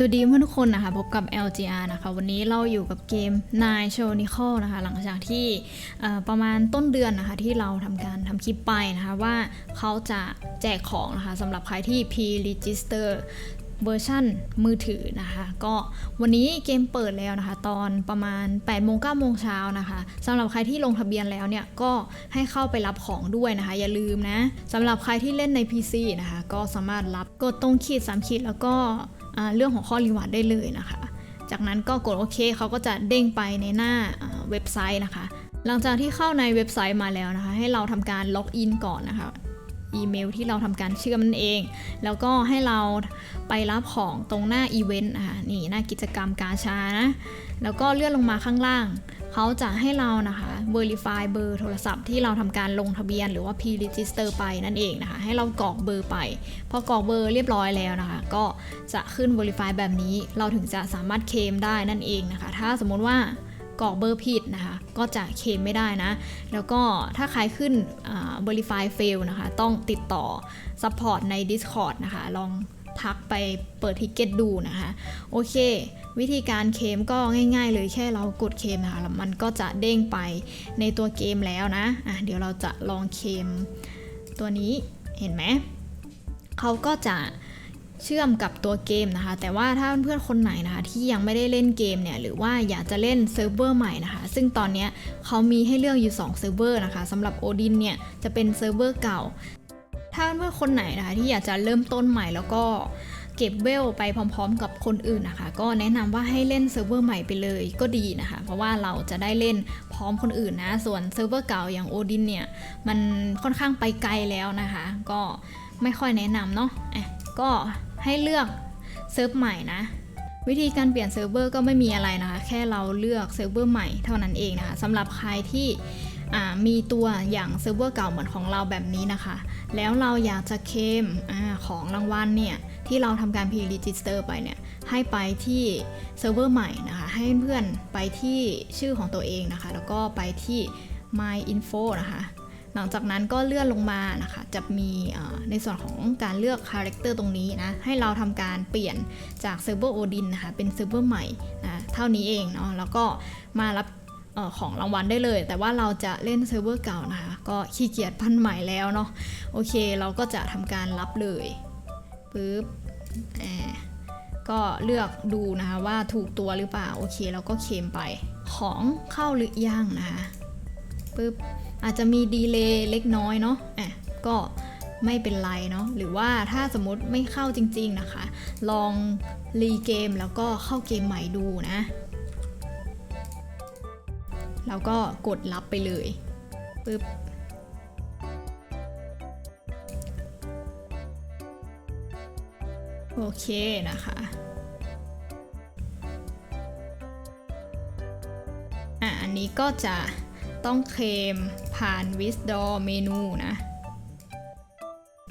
สวัสดีเพื่อนทุกคนนะคะพบกับ LGR นะคะวันนี้เราอยู่กับเกม Nine Chronicle นะคะหลังจากที่ประมาณต้นเดือนนะคะที่เราทำการทำคลิปไปนะคะว่าเขาจะแจกของนะคะสำหรับใครที่ Pre-register เวอร์ชันมือถือนะคะ ก็วันนี้เกมเปิดแล้วนะคะ ตอนประมาณ8โมง9โมงเช้านะคะสำหรับใครที่ลงทะเบียนแล้วเนี่ยก็ให้เข้าไปรับของด้วยนะคะ อย่าลืมนะสำหรับใครที่เล่นใน PC นะคะ ก็สามารถรับกดตรงขีด3ขีดแล้วก็เรื่องของข้อรีวาร์ดได้เลยนะคะ จากนั้นก็กดโอเคเขาก็จะเด้งไปในหน้าเว็บไซต์นะคะ หลังจากที่เข้าในเว็บไซต์มาแล้วนะคะ ให้เราทำการล็อกอินก่อนนะคะ อีเมลที่เราทำการเชื่อมนั่นเอง แล้วก็ให้เราไปรับของตรงหน้าอีเวนต์นะคะนี่หน้ากิจกรรมกาชานะแล้วก็เลื่อนลงมาข้างล่าง เขาจะให้เรานะคะ verify เบอร์โทรศัพท์ที่เราทำการลงทะเบียนหรือว่า pre-register ไปนั่นเองนะคะ ให้เรากรอกเบอร์ไป พอกรอกเบอร์เรียบร้อยแล้วนะคะ ก็จะขึ้น verify แบบนี้ เราถึงจะสามารถเคลมได้นั่นเองนะคะ ถ้าสมมติว่า กรอกเบอร์ผิดนะคะ ก็จะเคลมไม่ได้นะ แล้วก็ถ้าใครขึ้นอ่า verify fail นะคะ ต้องติดต่อ support ใน Discord นะคะ ลองทักไปเปิดทิกเก็ตดูนะคะ โอเค วิธีการเคมก็ง่ายๆเลยแค่เรากดเคมนะคะแล้วมันก็จะเด้งไปในตัวเกมแล้วนะอะเดี๋ยวเราจะลองเคมตัวนี้เห็นไหมเขาก็จะ เชื่อมกับตัวเกมนะคะ แต่ว่าถ้าเพื่อนคนไหนนะคะ ที่ยังไม่ได้เล่นเกมเนี่ย หรือว่าอยากจะเล่นเซิร์ฟเวอร์ใหม่นะคะ ซึ่งตอนนี้เขามีให้เลือกอยู่2เซิร์ฟเวอร์นะคะสำหรับ Odin เนี่ย จะเป็นเซิร์ฟเวอร์เก่า ถ้าเพื่อนคนไหนนะคะ ที่อยากจะเริ่มต้นใหม่แล้วก็เก็บเวลไปพร้อมๆ กับคนอื่นนะคะ ก็แนะนำว่าให้เล่นเซิร์ฟเวอร์ใหม่ไปเลยก็ดีนะคะ เพราะว่าเราจะได้เล่นพร้อมคนอื่นนะ ส่วนเซิร์ฟเวอร์เก่าอย่าง Odin เนี่ย มันค่อนข้างไปไกลแล้วนะคะ ก็ไม่ค่อยแนะนำเนาะะก็ ให้เลือกเซิร์ฟใหม่นะ วิธีการเปลี่ยนเซิร์ฟเวอร์ก็ไม่มีอะไรนะคะ แค่เราเลือกเซิร์ฟเวอร์ใหม่เท่านั้นเองนะคะสำหรับใครที่มีตัวอย่างเซิร์ฟเวอร์เก่าเหมือนของเราแบบนี้นะคะ แล้วเราอยากจะเคมอของรางวัลเนี่ย ที่เราทำการ pre-register ไปเนี่ย ให้ไปที่เซิร์ฟเวอร์ใหม่นะคะ ให้เพื่อนไปที่ชื่อของตัวเองนะคะ แล้วก็ไปที่ my info นะคะ หลังจากนั้นก็เลื่อนลงมานะคะ จะมีในส่วนของการเลือกคาแรคเตอร์ตรงนี้นะ ให้เราทำการเปลี่ยนจากเซิร์ฟเวอร์โอดินนะคะ เป็นเซิร์ฟเวอร์ใหม่นะเท่านี้เองเนาะ แล้วก็มารับอของรางวัลได้เลย แต่ว่าเราจะเล่นเซิร์ฟเวอร์เก่านะคะ ก็ขี้เกียจพันใหม่แล้วเนาะ โอเค เราก็จะทำการรับเลยปึ๊บแอก็เลือกดูนะคะว่าถูกตัวหรือเปล่า โอเค เราก็เคมไป ของเข้าหรือยังนะคะ ปึ๊บอาจจะมีดีเลย์เล็กน้อยเนาะอะก็ไม่เป็นไรเนาะหรือว่าถ้าสมมติไม่เข้าจริง ๆนะคะ ลองรีเกมแล้วก็เข้าเกมใหม่ดูนะแล้วก็กดรับไปเลยปึ๊บโอเคนะคะอะอันนี้ก็จะ ต้องเคลมผ่าน Withdraw เมนูนะ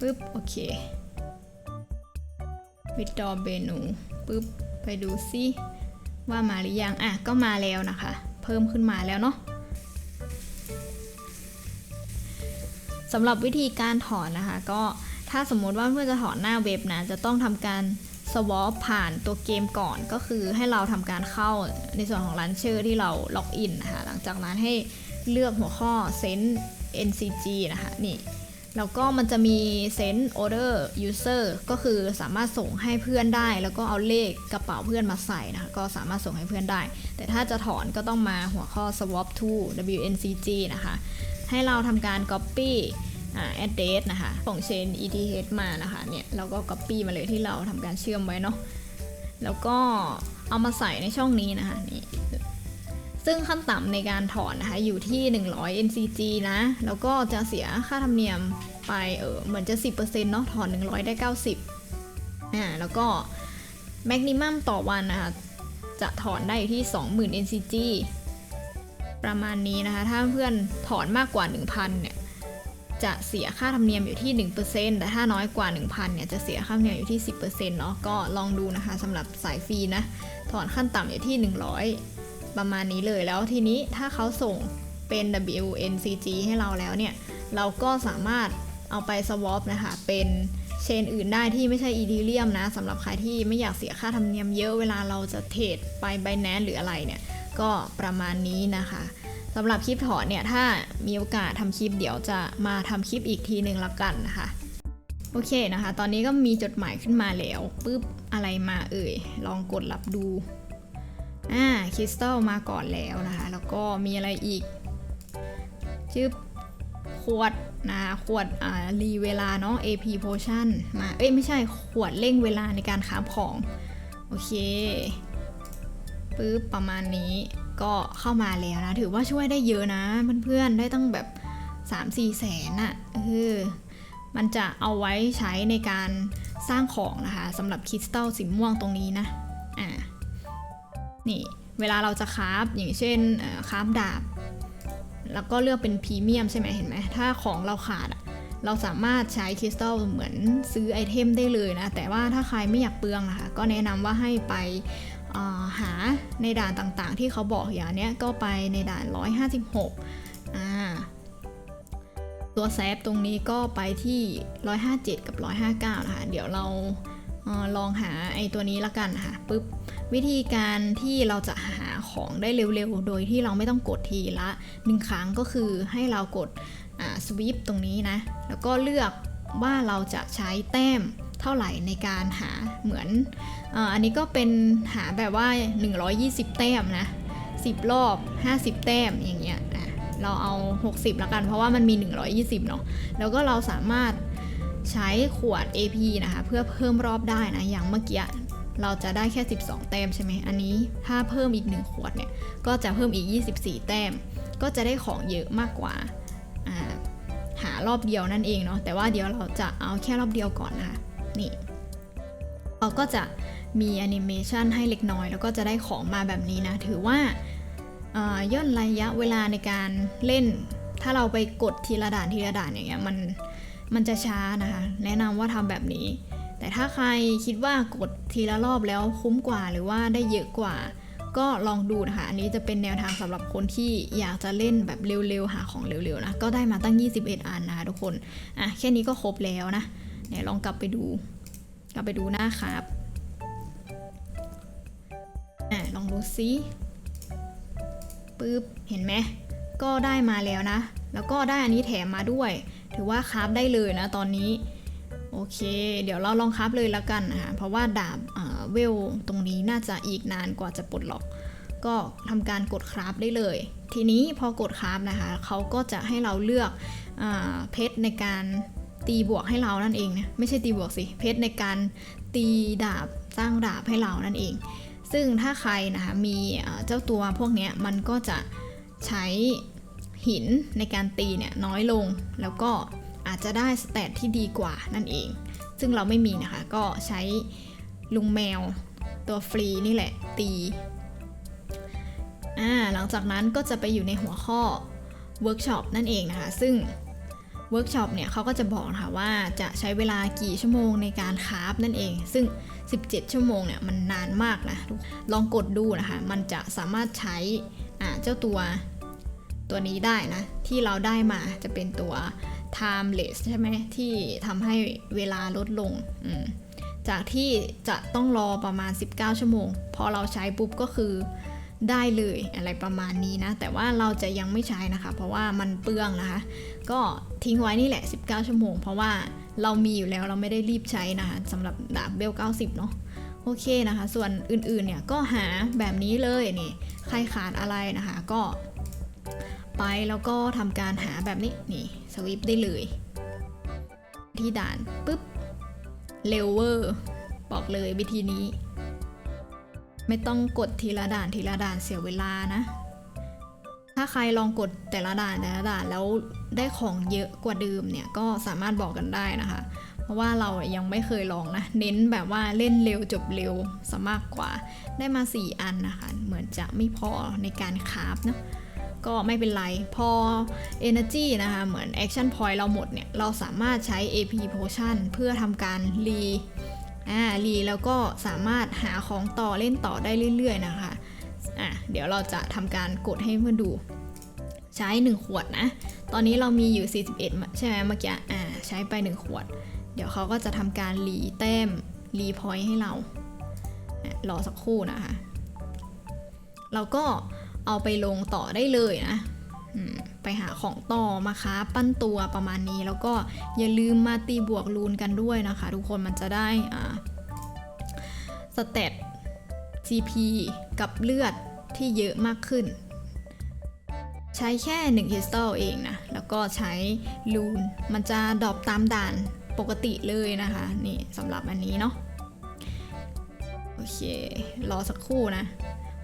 ปึ๊บโอเค Withdraw เมนูปึ๊บไปดูซิว่ามาหรือยัง อะ ก็มาแล้วนะคะ เพิ่มขึ้นมาแล้วเนาะสำหรับวิธีการถอนนะคะ ก็ถ้าสมมติว่าเพื่อจะถอนหน้าเว็บนะ จะต้องทำการ swap ผ่านตัวเกมก่อนก็คือให้เราทำการเข้าในส่วนของรันเชอร์ที่เราล็อกอินนะคะ หลังจากนั้นให้ เลือกหัวข้อ send ncg นะคะนี่แล้วก็มันจะมี send order user ก็คือสามารถส่งให้เพื่อนได้ แล้วก็เอาเลขกระเป๋าเพื่อนมาใส่นะคะก็สามารถส่งให้เพื่อนได้ แต่ถ้าจะถอนก็ต้องมาหัวข้อ swap to wncg นะคะ ให้เราทำการ copy address นะคะของ chain ETH มานะคะเนี่ยเราก็ copy มาเลยที่เราทำการเชื่อมไว้เนาะแล้วก็เอามาใส่ในช่องนี้นะคะนี่ ซึ่งขั้นต่ำในการถอนนะคะอยู่ที่ 100 NCG นะ แล้วก็จะเสียค่าธรรมเนียมไปเออเหมือนจะ 10%เนาะถอน 100 ได้ 90อ่าแล้วก็แมกนิมัมต่อวันนะคะจะถอนได้อยู่ที่ 20,000 NCG ประมาณนี้นะคะ ถ้าเพื่อนถอนมากกว่า 1,000 เนี่ย จะเสียค่าธรรมเนียมอยู่ที่ 1%แต่ถ้าน้อยกว่า 1,000 เนี่ย จะเสียค่าธรรมเนียมอยู่ที่ 10%เนาะก็ลองดูนะคะสำหรับสายฟรีนะ ถอนขั้นต่ำอยู่ที่ 100 ประมาณนี้เลยแล้วทีนี้ถ้าเขาส่งเป็น WNCG ให้เราแล้วเนี่ย เราก็สามารถเอาไป swap นะคะ เป็นเชนอื่นได้ที่ไม่ใช่อีดีเรียมนะสำหรับใครที่ไม่อยากเสียค่าธรรมเนียมเยอะเวลาเราจะเทรดไปไบแนนหรืออะไรเนี่ย ก็ประมาณนี้นะคะสำหรับคลิปถอนเนี่ย ถ้ามีโอกาสทำคลิปเดี๋ยวจะมาทำคลิปอีกทีหนึ่งละกันนะคะ โอเคนะคะ ตอนนี้ก็มีจดหมายขึ้นมาแล้วปุ๊บอะไรมาเอ่ย ลองกดรับดู อ่าคริสตัลมาก่อนแล้วนะคะ แล้วก็มีอะไรอีกชื่อขวดนะขวดอ่ารีเวลาเนาะ AP potion มาเอ้ยไม่ใช่ขวดเร่งเวลาในการค้าของ โอเคปึ๊บประมาณนี้ก็เข้ามาแล้วนะ ถือว่าช่วยได้เยอะนะ เพื่อนๆได้ตั้งแบบ 3-4 แสนอะเออมันจะเอาไว้ใช้ในการสร้างของนะคะสำหรับคริสตัลสีม่วงตรงนี้นะอ่า นี่เวลาเราจะคราฟอย่างเช่นคราฟดาบ แล้วก็เลือกเป็นพรีเมียมใช่ไหมเห็นไหมถ้าของเราขาดเราสามารถใช้คริสตัลเหมือนซื้อไอเทมได้เลยนะ แต่ว่าถ้าใครไม่อยากเปลืองนะคะก็แนะนำว่าให้ไปหาในด่านต่างๆ ที่เขาบอกอย่างเนี้ยก็ไปในด่าน 156อ่าตัวแซฟตรงนี้ก็ไปที่ 157 กับ 159 นะคะ เดี๋ยวเรา ลองหาไอ้ตัวนี้ละกันค่ะปุ๊บวิธีการที่เราจะหาของได้เร็วๆ โดยที่เราไม่ต้องกดทีละหนึ่งครั้งก็คือให้เรากดสวิปตรงนี้นะ แล้วก็เลือกว่าเราจะใช้แต้มเท่าไหร่ในการหาเหมือนออันนี้ก็เป็นหาแบบว่า 120 แต้มนะ 10 รอบ 50 แต้มอย่างเงี้ยอะเราเอา 60 แล้วกันเพราะว่ามันมี 120 เนาะแล้วก็เราสามารถ ใช้ขวด AP นะคะ เพื่อเพิ่มรอบได้นะอย่างเมื่อกี้เราจะได้แค่ 12 แต้มใช่ไหมอันนี้ถ้าเพิ่มอีก 1 ขวดเนี่ย ก็จะเพิ่มอีก 24 แต้ม ก็จะได้ของเยอะมากกว่าหารอบเดียวนั่นเองเนาะแต่ว่าเดี๋ยวเราจะเอาแค่รอบเดียวก่อนนะคะนี่เราก็จะมีแอนิเมชันให้เล็กน้อย แล้วก็จะได้ของมาแบบนี้นะ ถือว่าย่นระยะเวลาในการเล่น ถ้าเราไปกดทีละด่านทีละด่านอย่างเงี้ยมัน มันจะช้านะคะ แนะนำว่าทำแบบนี้ แต่ถ้าใครคิดว่ากดทีละรอบแล้วคุ้มกว่าหรือว่าได้เยอะกว่า ก็ลองดูนะคะ อันนี้จะเป็นแนวทางสำหรับคนที่อยากจะเล่นแบบเร็วๆ หาของเร็วๆนะ ก็ได้มาตั้ง 21 อันนะคะทุกคน อะแค่นี้ก็ครบแล้วนะไหนลองกลับไปดู กลับไปดูหน้าครับอะลองดูซิปึ๊บ เห็นไหมก็ได้มาแล้วนะ แล้วก็ได้อันนี้แถมมาด้วย ถือว่าคราฟได้เลยนะตอนนี้ โอเค เดี๋ยวเราลองคราฟเลยแล้วกันนะคะเพราะว่าดาบเวลตรงนี้น่าจะอีกนานกว่าจะปลดล็อก ก็ทำการกดคราฟได้เลย ทีนี้พอกดคราฟนะคะเขาก็จะให้เราเลือกอเพชรในการตีบวกให้เรานั่นเองนะไม่ใช่ตีบวกสิเพชรในการตีดาบสร้างดาบให้เรานั่นเอง ซึ่งถ้าใครนะคะมีเจ้าตัวพวกนี้มันก็จะใช้ หินในการตีเนี่ยน้อยลง แล้วก็อาจจะได้สเตตที่ดีกว่านั่นเอง ซึ่งเราไม่มีนะคะ ก็ใช้ลุงแมวตัวฟรีนี่แหละตีอ่าหลังจากนั้นก็จะไปอยู่ในหัวข้อเวิร์กช็อปนั่นเองนะคะ ซึ่งเวิร์กช็อปเนี่ยเขาก็จะบอกนะคะว่าจะใช้เวลากี่ชั่วโมงในการคราฟนั่นเอง ซึ่ง 17 ชั่วโมงเนี่ยมันนานมากนะ ลองกดดูนะคะ มันจะสามารถใช้อ่าเจ้าตัว ตัวนี้ได้นะ ที่เราได้มาจะเป็นตัว timeless ใช่ไหมที่ทำให้เวลาลดลง จากที่จะต้องรอประมาณ 19 ชั่วโมง พอเราใช้ปุ๊บก็คือได้เลยอะไรประมาณนี้นะ แต่ว่าเราจะยังไม่ใช้นะคะ เพราะว่ามันเปลืองนะคะ ก็ทิ้งไว้นี่แหละ 19 ชั่วโมง เพราะว่าเรามีอยู่แล้วเราไม่ได้รีบใช้นะคะสำหรับดาบเบล 90 เนาะโอเคนะคะ ส่วนอื่นๆเนี่ยก็หาแบบนี้เลยนี่ใครขาดอะไรนะคะ ก็ ไปแล้วก็ทำการหาแบบนี้นี่สวิปได้เลย ที่ด่านปุ๊บเร็วเวอร์บอกเลยวิธีนี้ ไม่ต้องกดทีละด่านทีละด่านเสียเวลานะ ถ้าใครลองกดแต่ละด่านแต่ละด่านแล้วได้ของเยอะกว่าเดิมเนี่ยก็สามารถบอกกันได้นะคะ เพราะว่าเรายังไม่เคยลองนะ เน้นแบบว่าเล่นเร็วจบเร็วซะมากกว่าได้มา 4 อันนะคะ เหมือนจะไม่พอในการคราฟนะ ก็ไม่เป็นไร พอ Energy นะคะ เหมือน Action Point เราหมดเนี่ย เราสามารถใช้ AP Potion เพื่อทำการรีอ่ารีแล้วก็สามารถหาของต่อเล่นต่อได้เรื่อยๆนะคะอะเดี๋ยวเราจะทำการกดให้เพื่อนดู ใช้ 1 ขวดนะ ตอนนี้เรามีอยู่ 41 ใช่ไหมเมื่อกี้อ่าใช้ไป 1 ขวด เดี๋ยวเขาก็จะทำการรีแต้มรีพอยต์ให้เรารอสักครู่นะคะเราก็ เอาไปลงต่อได้เลยนะไปหาของต่อมาค้าปั้นตัวประมาณนี้ แล้วก็อย่าลืมมาตีบวกรูนกันด้วยนะคะ ทุกคนมันจะได้สเตต CP กับเลือดที่เยอะมากขึ้น ใช้แค่1คริสตัลเองนะ แล้วก็ใช้ลูนมันจะดรอปตามด่านปกติเลยนะคะ นี่สำหรับอันนี้เนาะโอเค รอสักครู่นะ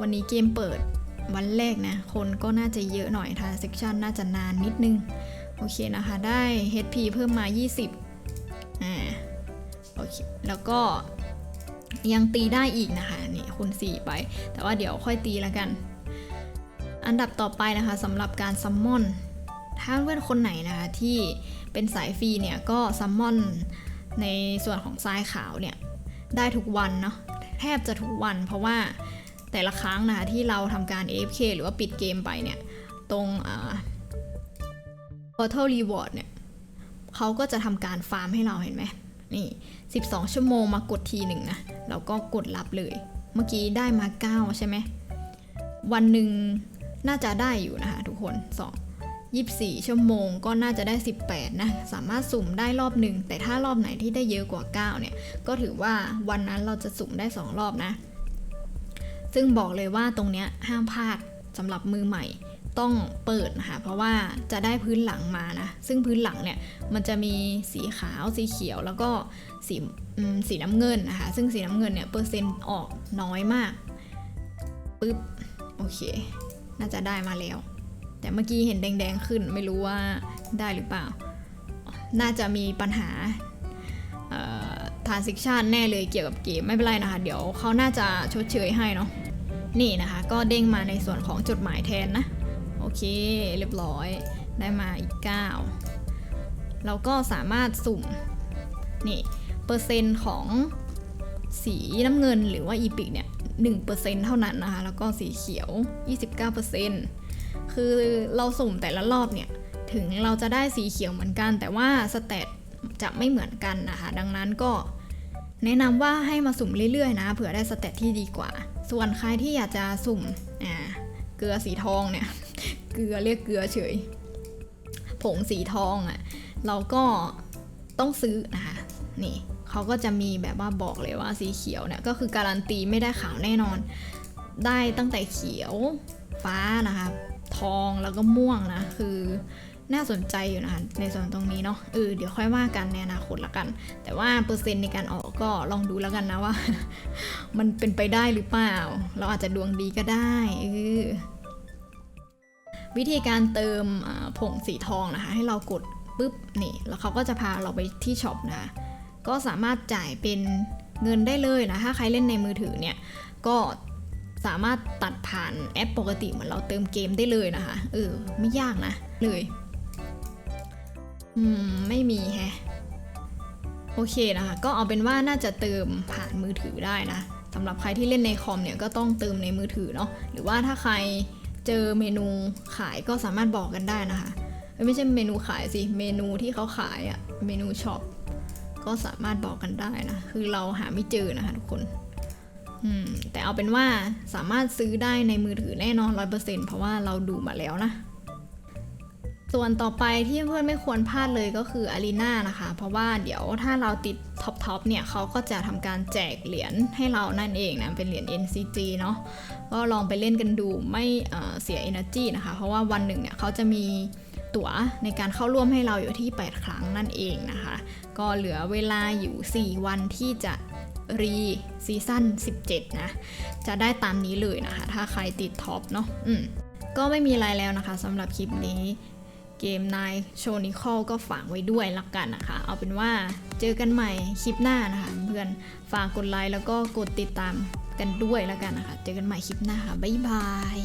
วันนี้เกมเปิด วันแรกนะ คนก็น่าจะเยอะหน่อยทางเซกชันน่าจะนานนิดนึง โอเคนะคะ ได้ HP เพิ่มมา 20 อ่า โอเค แล้วก็ยังตีได้อีกนะคะ นี่คูณ4ไป แต่ว่าเดี๋ยวค่อยตีแล้วกัน อันดับต่อไปนะคะสำหรับการซัมมอน ถ้าเพื่อนคนไหนนะคะที่เป็นสายฟรีเนี่ย ก็ซัมมอนในส่วนของทรายขาวเนี่ย ได้ทุกวันเนาะแทบจะทุกวันเพราะว่า แต่ละครั้งนะคะที่เราทำการ AFK หรือว่าปิดเกมไปเนี่ย ตรงอ่า Portal Reward เนี่ยเขาก็จะทำการฟาร์มให้เราเห็นไหมนี่ 12 ชั่วโมงมากดทีหนึ่งนะแล้วก็กดรับเลย เมื่อกี้ได้มา 9 ใช่ไหม วันหนึ่งน่าจะได้อยู่นะคะทุกคน 2 24 ชั่วโมงก็น่าจะได้ 18 นะ สามารถสุ่มได้รอบหนึ่ง แต่ถ้ารอบไหนที่ได้เยอะกว่า 9 เนี่ย ก็ถือว่าวันนั้นเราจะสุ่มได้ 2 รอบนะ ซึ่งบอกเลยว่าตรงเนี้ยห้ามพลาดสำหรับมือใหม่ต้องเปิดนะคะเพราะว่าจะได้พื้นหลังมานะ ซึ่งพื้นหลังเนี่ยมันจะมีสีขาวสีเขียวแล้วก็สีสีน้ำเงินนะคะ ซึ่งสีน้ำเงินเนี่ยเปอร์เซ็นต์ออกน้อยมากปึ๊บโอเค น่าจะได้มาแล้ว แต่เมื่อกี้เห็นแดงๆขึ้น ไม่รู้ว่าได้หรือเปล่า น่าจะมีปัญหา ทานซิกชันแน่เลยเกี่ยวกับเกมไม่เป็นไรนะคะ เดี๋ยวเขาน่าจะชดเชยให้เนาะนี่นะคะ ก็เด้งมาในส่วนของจดหมายแทนนะ โอเค เรียบร้อยได้มาอีก 9 เราก็สามารถสุ่ม นี่ เปอร์เซ็นต์ของสีน้ำเงินหรือว่าอีพิกเนี่ย1%เท่านั้นนะคะ แล้วก็สีเขียว 29%คือเราสุ่มแต่ละรอบเนี่ย ถึงเราจะได้สีเขียวเหมือนกัน แต่ว่าสเตต จะไม่เหมือนกันนะคะ ดังนั้นก็แนะนำว่าให้มาสุ่มเรื่อยๆนะเผื่อได้สเตตที่ดีกว่า ส่วนใครที่อยากจะสุ่มอ่าเกลือสีทองเนี่ย เกลือเรียกเกลือเฉย ผงสีทองอะ่ะเราก็ต้องซื้อนะคะนี่เขาก็จะมีแบบว่าบอกเลยว่าสีเขียวเนี่ยก็คือการันตีไม่ได้ขาวแน่นอน ได้ตั้งแต่เขียวฟ้านะคะ ทองแล้วก็ม่วงนะคือ น่าสนใจอยู่นะในส่วนตรงนี้เนาะเออเดี๋ยวค่อยว่ากันในอนาคตละกัน แต่ว่าเปอร์เซ็นต์ในการออกก็ลองดูแล้วกันนะว่า มันเป็นไปได้หรือเปล่า เราอาจจะดวงดีก็ได้เออวิธีการเติมผงสีทองนะคะ ให้เรากดปุ๊บนี่แล้วเขาก็จะพาเราไปที่ช็อปนะคะก็สามารถจ่ายเป็นเงินได้เลยนะถ้าใครเล่นในมือถือเนี่ยก็สามารถตัดผ่านแอปปกติเหมือนเราเติมเกมได้เลยนะคะเออไม่ยากนะเลย อืม ไม่มีแฮะ โอเคนะคะ ก็เอาเป็นว่าน่าจะเติมผ่านมือถือได้นะสำหรับใครที่เล่นในคอมเนี่ยก็ต้องเติมในมือถือเนาะ หรือว่าถ้าใครเจอเมนูขายก็สามารถบอกกันได้นะคะ ไม่ใช่เมนูขายสิ เมนูที่เขาขายอะเมนูช็อปก็สามารถบอกกันได้นะ คือเราหาไม่เจอนะคะทุกคนอืมแต่เอาเป็นว่าสามารถซื้อได้ในมือถือแน่นอน 100%เพราะว่าเราดูมาแล้วนะ ส่วนต่อไปที่เพื่อนไม่ควรพลาดเลยก็คืออารีนานะคะ เพราะว่าเดี๋ยวถ้าเราติดท็อปทอปเนี่ยเขาก็จะทำการแจกเหรียญให้เรานั่นเองนะ เป็นเหรียญ NCG เนาะก็ลองไปเล่นกันดูไม่เเสีย energy นะคะ เพราะว่าวันหนึ่งเนี่ยเขาจะมีตั๋วในการเข้าร่วมให้เราอยู่ที่ 8 ครั้งนั่นเองนะคะ ก็เหลือเวลาอยู่ 4 วันที่จะรีซีซั่น17 นะ จะได้ตามนี้เลยนะคะ ถ้าใครติดท็อปเนาะอืมก็ไม่มีอะไรแล้วนะคะสำหรับคลิปนี้ เกมนายโชนิคอลก็ฝากไว้ด้วยละกันนะคะ เอาเป็นว่าเจอกันใหม่คลิปหน้านะคะเพื่อนฝากกดไลค์แล้วก็กดติดตามกันด้วยละกันนะคะ เจอกันใหม่คลิปหน้าค่ะ บ๊ายบาย